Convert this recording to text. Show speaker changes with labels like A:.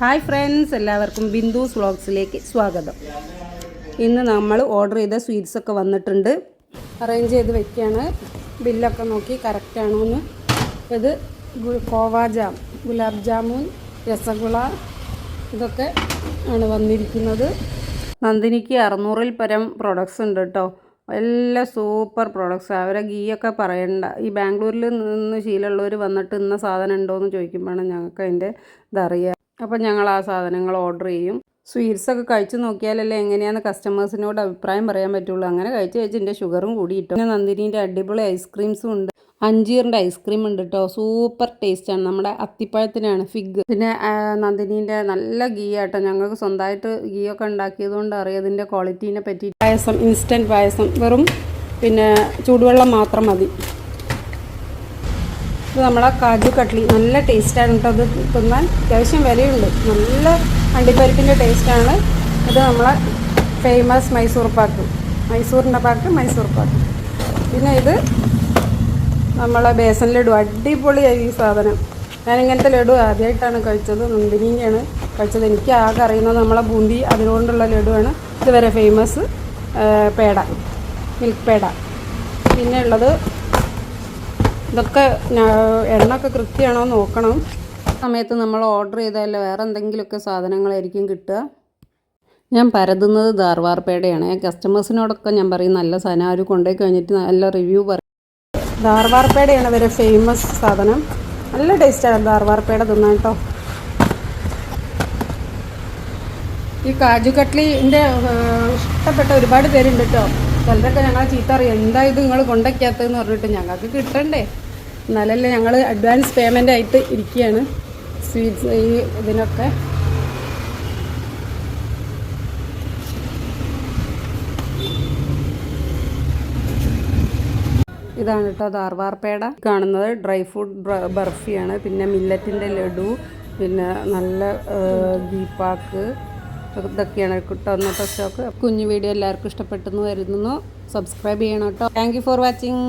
A: Hi friends എല്ലാവർക്കും ബിന്ദുസ് വ്ളോഗ്സിലേക്ക് സ്വാഗതം. ഇന്ന് നമ്മൾ ഓർഡർ ചെയ്ത സ്വീറ്റ്സ് ഒക്കെ വന്നിട്ടുണ്ട്. അറേഞ്ച് ചെയ്ത് വെക്കുകയാണ് ബില്ലൊക്കെ നോക്കി കറക്റ്റാണോ എന്ന് ഇത് കോവ ജാം ഗുലാബ് ജാമുൻ രസഗുള ഇതൊക്കെ ആണ് വന്നിരിക്കുന്നത്. നന്ദിനിക്ക് അറുന്നൂറിൽ പരം പ്രൊഡക്ട്സ് ഉണ്ട് കേട്ടോ എല്ലാ സൂപ്പർ പ്രൊഡക്ട്സ് അവരെ ഗീ ഒക്കെ പറയണ്ട. ഈ ബാംഗ്ലൂരിൽ നിന്ന് ശീലമുള്ളവർ വന്നിട്ട് ഇന്ന സാധനം ഉണ്ടോ എന്ന് ചോദിക്കുമ്പോഴാണ് ഞങ്ങൾക്ക് അതിന്റെ ഇതറിയുക അപ്പം ഞങ്ങൾ ആ സാധനങ്ങൾ ഓർഡർ ചെയ്യും. സ്വീറ്റ്സൊക്കെ കഴിച്ചു നോക്കിയാലല്ലേ എങ്ങനെയാണെന്ന് കസ്റ്റമേഴ്സിനോട് അഭിപ്രായം പറയാൻ പറ്റുള്ളൂ. അങ്ങനെ കഴിച്ച് കഴിച്ച് എന്റെ ഷുഗറും കൂടി കിട്ടും പിന്നെ നന്ദിനീന്റെ അടിപൊളി ഐസ്ക്രീംസും ഉണ്ട്. അഞ്ചീറിന്റെ ഐസ്ക്രീം ഉണ്ട് കേട്ടോ സൂപ്പർ ടേസ്റ്റാണ് നമ്മുടെ അത്തിപ്പഴത്തിനാണ് ഫിഗ് പിന്നെ നന്ദിനീന്റെ നല്ല ഗീ ആട്ടോ. ഞങ്ങൾക്ക് സ്വന്തമായിട്ട് ഗീ ഒക്കെ ഉണ്ടാക്കിയതുകൊണ്ട് അറിയാം ഇതിന്റെ ക്വാളിറ്റീനെ പറ്റി. പായസം ഇൻസ്റ്റന്റ് പായസം. വെറും പിന്നെ ചൂടുവെള്ളം മാത്രം മതി. ഇത് നമ്മളെ കാജു കട്ട്ലി നല്ല ടേസ്റ്റാണ് കേട്ടോ അത് തിന്നാൻ. അത്യാവശ്യം വിലയുണ്ട്. നല്ല അണ്ടിപ്പരിപ്പിന്റെ ടേസ്റ്റാണ് ഇത് നമ്മളെ ഫേമസ് മൈസൂർ പാക്ക്. മൈസൂറിന്റെ പാക്ക് മൈസൂർ പാക്ക്. പിന്നെ ഇത് നമ്മളെ ബേസൻ ലഡു. അടിപൊളിയായി ഈ സാധനം. ഞാൻ ഇങ്ങനത്തെ ലഡു ആദ്യമായിട്ടാണ് കഴിച്ചത്. നന്ദിനിയാണ് കഴിച്ചത്. എനിക്ക് ആകെ അറിയുന്നത് നമ്മളെ ബൂന്തി അതുകൊണ്ടുള്ള ലഡുവാണ്. ഇതുവരെ ഫേമസ് പേട. മിൽക്ക് പേട. പിന്നെ ഉള്ളത് ഇതൊക്കെ എണ്ണൊക്കെ കൃത്യമാണോ നോക്കണം. സമയത്ത് നമ്മൾ ഓർഡർ ചെയ്താൽ വേറെ എന്തെങ്കിലുമൊക്കെ സാധനങ്ങളായിരിക്കും കിട്ടുക. ഞാൻ പരതുന്നത് ധാർവാർ പേടയാണ് കസ്റ്റമേഴ്സിനോടൊക്കെ ഞാൻ പറയും നല്ല സാധനം അവർ കൊണ്ടുപോയി കഴിഞ്ഞിട്ട് നല്ല റിവ്യൂ പറയും. ധാർവാർ പേടയാണ് ഇവരെ ഫേമസ് സാധനം. നല്ല ടേസ്റ്റാണ് ധാർവാർ പേട തിന്നാൻ കേട്ടോ ഈ കാജു കട്ട്ലിന്റെ ഇഷ്ടപ്പെട്ട ഒരുപാട് പേരുണ്ട് കേട്ടോ ചിലരൊക്കെ ഞങ്ങളെ ചീത്ത അറിയാം. എന്താ ഇത് നിങ്ങൾ കൊണ്ടൊക്കെയാത്തതെന്ന് പറഞ്ഞിട്ട് ഞങ്ങൾക്ക് കിട്ടണ്ടേ? എന്നാലല്ലേ ഞങ്ങൾ അഡ്വാൻസ് പേയ്മെന്റ് ആയിട്ട് ഇരിക്കുകയാണ് സ്വീറ്റ്സ് ഈ ഇതിനൊക്കെ. ഇതാണ് കേട്ടോ ധാർവാർപ്പേട പേട. കാണുന്നത് ഡ്രൈ ഫ്രൂട്ട് ബർഫിയാണ്. പിന്നെ മില്ലറ്റിന്റെ ലഡു. പിന്നെ നല്ല ഗീപ്പാക്ക് ഇതൊക്കെയാണ് കിട്ടുക ഇന്നത്തെ സ്റ്റോക്ക് കുഞ്ഞു വീഡിയോ എല്ലാവർക്കും ഇഷ്ടപ്പെട്ടെന്ന് വരുന്നു സബ്സ്ക്രൈബ് ചെയ്യണം കേട്ടോ. Thank for watching